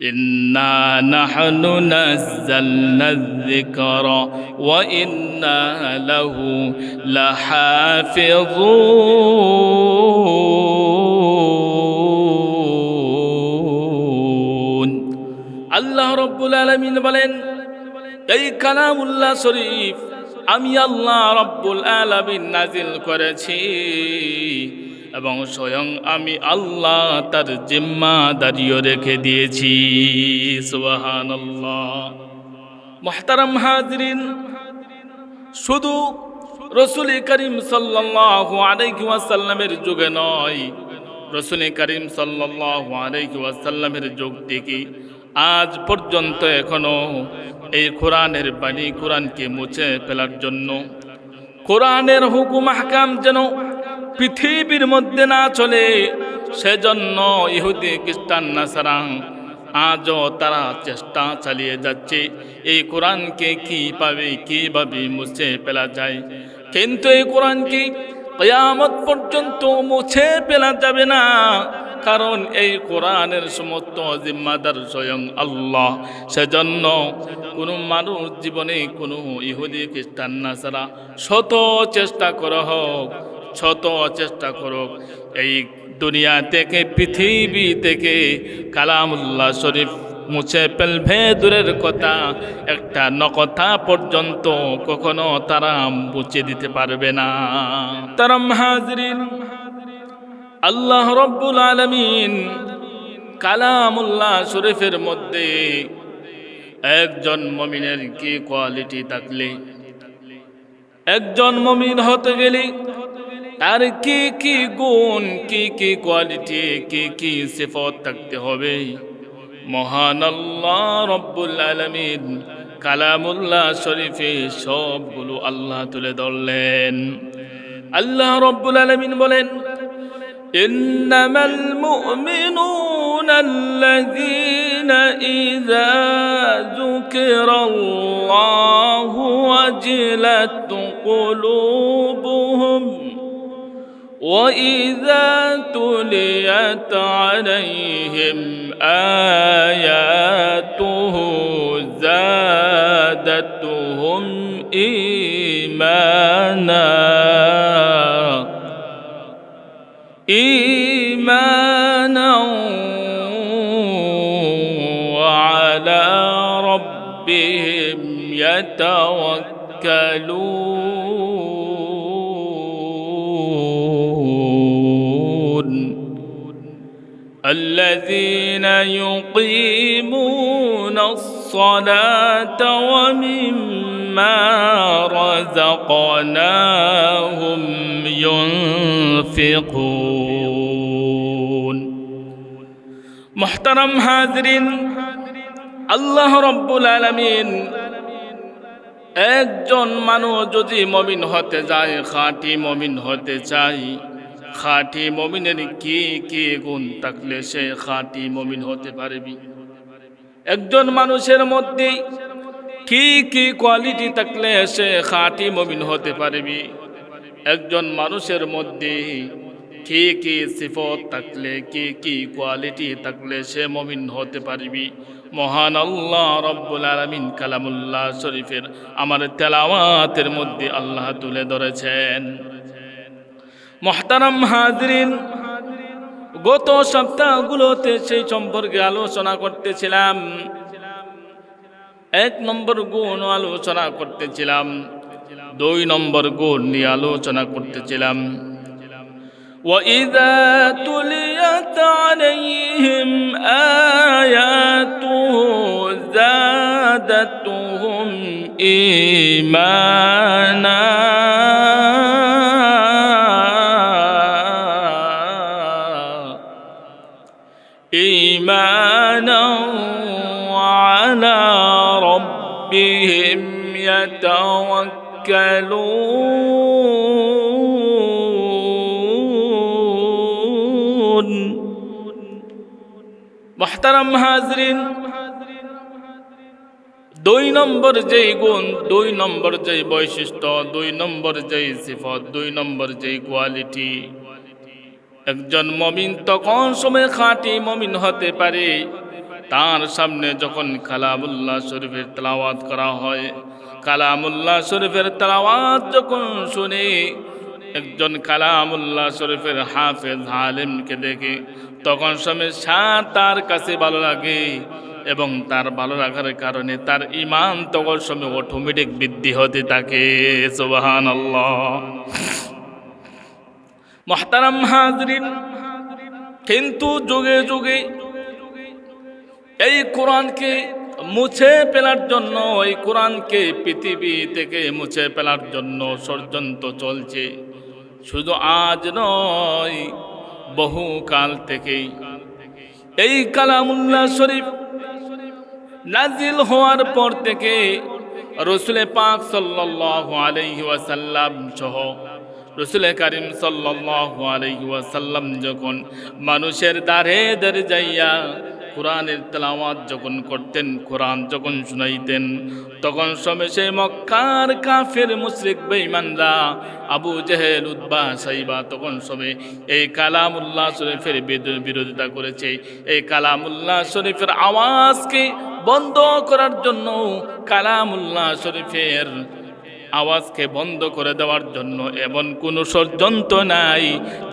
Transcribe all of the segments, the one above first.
إنا نحن نزلنا الذكر وإنا له لحافظون আল্লাহ রব্বুল আলমিন বলেন এই কালামুল্লাহ শরীফ আমি আল্লাহ রব্বুল আলমিন নাজিল করেছি এবং স্বয়ং আমি আল্লাহ তার জিম্মাদারিও রেখে দিয়েছি। সুবাহান মোহতারাম হাজরিন, শুধু রসুল করিম ওয়াসাল্লামের যুগে নয়, রসুল করিম ওয়াসাল্লামের যুগ থেকে আজ পর্যন্ত এখনও এই কোরআনের বাণী কোরআনকে মুছে ফেলার জন্য, কোরআনের হুকুম হাকাম যেন পৃথিবীর মধ্যে না চলে, সেজন্য ইহুদি, খ্রিস্টান, নাসারাং আজও তারা চেষ্টা চালিয়ে যাচ্ছে। এই কোরআনকে কীভাবে কীভাবে মুছে ফেলা যায়? কিন্তু এই কোরআনকে কেয়ামত পর্যন্ত মুছে ফেলা যাবে না, কারণ এই কোরআনের সমস্ত জিম্মাদার স্বয়ং আল্লাহ। সেজন্য কোনো মানুষ জীবনে কোনো ইহুদি, খ্রিস্টান না ছাড়া শত চেষ্টা করা হোক শত চেষ্টা করুক, এই দুনিয়া থেকে, পৃথিবী থেকে কালামুল্লাহ শরীফ মুছে ফেলবে দূরের কথা। একটা নকথা পর্যন্ত কখনো তারা মুছে দিতে পারবে না। তারাম হাজরিন, আল্লাহ রব্বুল আলমিন কালামুল্লাহ শরীফের মধ্যে একজন মমিনের কি কোয়ালিটি থাকলে, একজন মমিন হতে গেলে তার কি কি গুণ কি কি কোয়ালিটি কি কি সিফত থাকতে হবে মহান আল্লাহ রব্বুল আলমিন কালামুল্লাহ শরীফে সবগুলো আল্লাহ তুলে ধরলেন আল্লাহ রব্বুল আলমিন বলেন إنما المؤمنون الذين إذا ذكر الله وجلت قلوبهم وإذا تليت عليهم آياته زادتهم إيمانا. إيمانا وعلى ربهم يتوكلون. الذين يقيمون الصلاة ومما رزقناهم ينفقون محترم حاضرين আল্লাহ রব্বুল আলমিন একজন মানুষ যদি মমিন হতে যায় খাঁটি মমিন হতে চাই খাঁটি মমিনের কি কি গুণ থাকলে সে খাঁটি মমিন হতে পারবি? একজন মানুষের মধ্যে কি কি কোয়ালিটি থাকলে সে খাঁটি মমিন হতে পারবি? একজন মানুষের মধ্যে কি কি সিফত থাকলে, কি কি কোয়ালিটি থাকলে সে মমিন হতে পারবি? মহান আল্লাহ রব্বুল আলমিন কালামুল্লাহ শরীফের আমার তেলাওয়াতের মধ্যে আল্লাহ তুলে ধরেছেন। মহতারাম হাজরিন গত সপ্তাহগুলোতে সেই সম্পর্কে আলোচনা করতেছিলাম এক নম্বর গুণ আলোচনা করতেছিলাম দুই নম্বর গুণ নিয়ে আলোচনা করতেছিলাম وإذا تليت عليهم آياته زادتهم إيمانا إيمانا وعلى ربهم يتوكلون محترم হাজরিন দুই নম্বর যেই গুণ দুই নম্বর যেই বৈশিষ্ট্য দুই নম্বর যেই সিফত দুই নম্বর যেই কোয়ালিটি একজন মমিন তখন সময় খাঁটি মমিন হতে পারে। তার সামনে যখন কালামুল্লাহ শরীফের তালাওয়াত করা হয়, কালামুল্লাহ শরীফের তালাওয়াত যখন শুনে, একজন কালামুল্লাহ শরীফের হাফেজ হালিমকে দেখে, তখন সময় সার তার কাছে ভালো লাগে এবং তার ভালো লাগার কারণে তার ইমান তখন সময় অটোমেটিক বৃদ্ধি হতে থাকে। সুবাহান আল্লাহ মহতারাম হাজরিন। কিন্তু যুগে যুগে এই কোরআনকে মুছে ফেলার জন্য, এই কোরআনকে পৃথিবী থেকে মুছে ফেলার জন্য ষড়যন্ত্র চলছে। শুধু আজ নয়, বহু কাল থেকেই। এই কালামুল্লাহ শরীফ নাজিল হওয়ার পর থেকে রসুলে পাক সাল্লাল্লাহু আলাইহি ওয়াসাল্লাম সহ রসুল করিম ওয়াসাল্লাম যখন মানুষের দাঁড়ে দাঁড়ে যাইয়া কোরআনের তেলাওয়াত যখন করতেন, কোরআন যখন শুনাইতেন, তখন সেই মক্কার কাফের মুশরিক বেঈমানরা আবু জেহেল উদ্বা সাইবা তখন সময় এই কালামুল্লাহ শরীফের বিরো- বিরোধিতা করেছে। এই কালামুল্লাহ শরীফের আওয়াজকে বন্ধ করার জন্য কালামুল্লাহ শরীফের আওয়াজকে বন্ধ করে দেওয়ার জন্য এমন কোনো ষড়যন্ত্র নাই,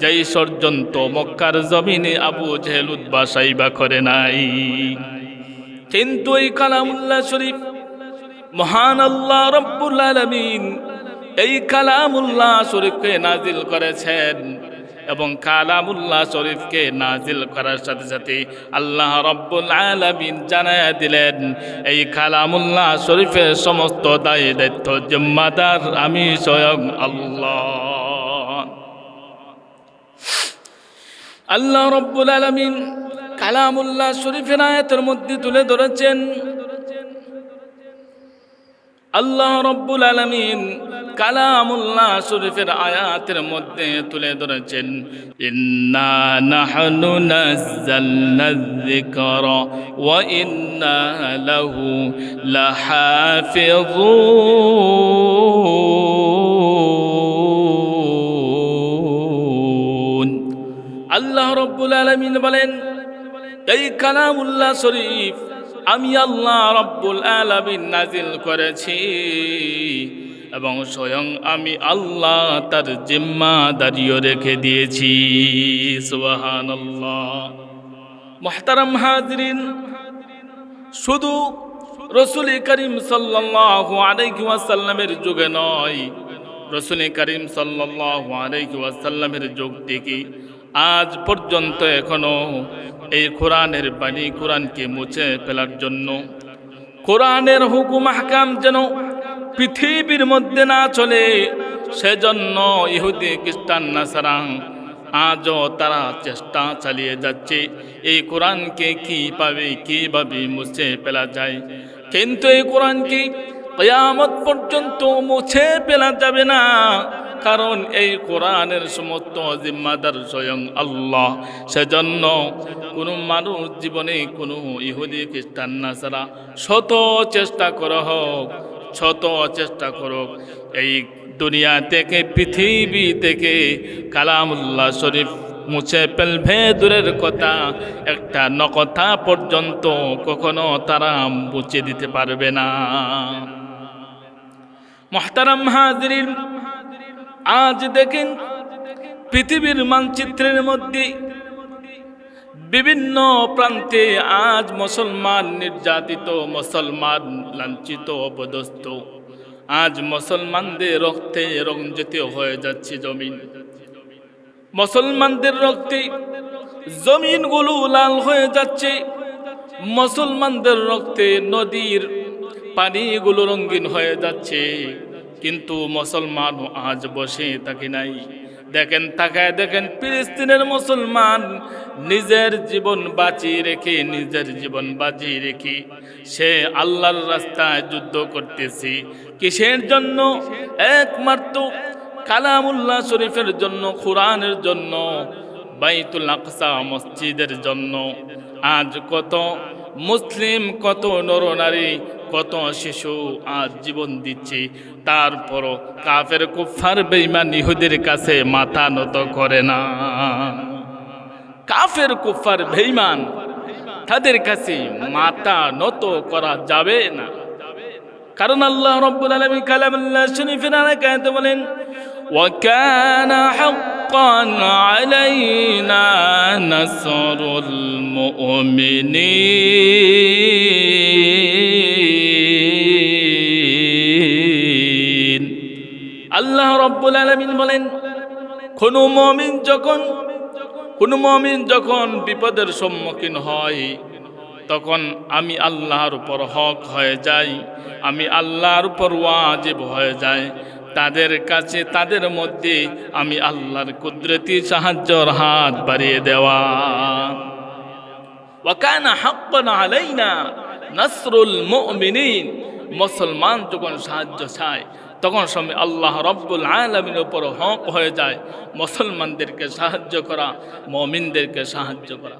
যেই ষড়যন্ত্র মক্কার জমিনে আবু জেহেল উদ্বাসাই বা করে নাই। কিন্তু এই কালামুল্লাহ শরীফ, মহান আল্লাহ রব্বুল আলমিন এই কালামুল্লাহ শরীফকে নাজিল করেছেন। এবং কালামুল্লাহ শরীফকে নাজিল করার সাথে সাথে আল্লাহ রব্বুল আলমিন জানায় দিলেন, এই কালামুল্লাহ শরীফের সমস্ত দায় দায়িত্ব জিম্মাদার, আমি স্বয়ং আল্লাহ। আল্লাহ রব্বুল আলমিন কালামুল্লাহ শরীফের আয়াতের মধ্যে তুলে ধরেছেন, আল্লাহ রব্বুল আলমিন কালামুল্লাহ শরীফের আয়াতের মধ্যে তুলে ধরেছেন, ইন্না নাহনু নাযালনা যিকরা ওয়া ইন্না লাহু লাহাফিজুন আল্লাহ রব্বুল আলমিন বলেন, এই কালামুল্লাহ শরীফ আমি আল্লাহ রব্বুল আলামিন নাজিল করেছি। এবং স্বয়ং আমি আল্লাহ তার জিম্মাদারিও রেখে দিয়েছি। মোহতারাম হাজরিন, শুধু রসুল করিম ওয়াসাল্লামের যুগে নয়, রসুল করিম ওয়াসাল্লামের যুগ থেকে আজ পর্যন্ত এখনও এই কোরআনের বাণী কোরআনকে মুছে ফেলার জন্য, কোরআনের হুকুম হাকাম যেন পৃথিবীর মধ্যে না চলে, সেজন্য ইহুদি, খ্রিস্টান, নাসারাং আজও তারা চেষ্টা চালিয়ে যাচ্ছে। এই কোরআনকে কীভাবে কীভাবে মুছে ফেলা যায়? কিন্তু এই কোরআনকে কয়ামত পর্যন্ত মুছে ফেলা যাবে না, কারণ এই কোরআনের সমস্ত জিম্মাদার স্বয়ং আল্লাহ। সেজন্য কোনো মানুষ জীবনে কোনো ইহুদি, খ্রিস্টান না ছাড়া শত চেষ্টা করা হোক শত চেষ্টা করুক এই দুনিয়া থেকে, পৃথিবী থেকে কালামুল্লাহ শরীফ মুছে ফেলবে দূরের কথা। একটা নকথা পর্যন্ত কখনো তারা মুছে দিতে পারবে না। মহতারাম হাজরিন, আজ দেখেন পৃথিবীর মানচিত্রের মধ্যে বিভিন্ন প্রান্তে আজ মুসলমান নির্যাতিত, মুসলমান লাঞ্ছিত, অপদস্থ। আজ মুসলমানদের রক্তে রঞ্জিত হয়ে যাচ্ছে জমিন। মুসলমানদের রক্তে জমিনগুলো লাল হয়ে যাচ্ছে। মুসলমানদের রক্তে নদীর পানিগুলো রঙিন হয়ে যাচ্ছে। কিন্তু মুসলমান আজ বসে থাকে নাই। দেখেন, তাকায় দেখেন, ফিলিস্তিনের মুসলমান নিজের জীবন বাঁচিয়ে রেখে, নিজের জীবন বাঁচিয়ে রেখে সে আল্লাহর রাস্তায় যুদ্ধ করতেছি। কিসের জন্য? একমাত্র কালামুল্লাহ শরীফের জন্য, কোরআনের জন্য, বাইতুল আকসা মসজিদের জন্য। আজ কত মুসলিম, কত নরনারী কত শিশু আজ জীবন দিচ্ছে তারপরও কাফের কুফার বেইমান ইহুদের কাছে মাথা নত করে না কাফের কুফার বেইমান তাদের কাছে মাথা নত করা যাবে না কারণ আল্লাহ রব্বুল আলামিন কালামুল্লাহ শরীফের আয়াতে বলেন وكان حقا علينا نصر المؤمنين আল্লাহ রব্বুল আলামিন বলেন, কোন মমিন যখন, কোন মমিন যখন বিপদের সম্মুখীন হয়, তখন আমি আল্লাহর উপর হক হয়ে যাই, আমি আল্লাহর উপর ওয়াজিব হয়ে যাই। তাদের কাছে, তাদের মধ্যে আমি আল্লাহর কুদরতি সাহায্যর হাত বাড়িয়ে দেওয়া। ওয়াকানা হাক্কান আলাইনা নাসরুল মুমিনিন। মুসলমান যখন সাহায্য চায় তখন সময় আল্লাহ রব্বুল আলমিনের উপর হক হয়ে যায়। মুসলমানদেরকে সাহায্য করা, মমিনদেরকে সাহায্য করা।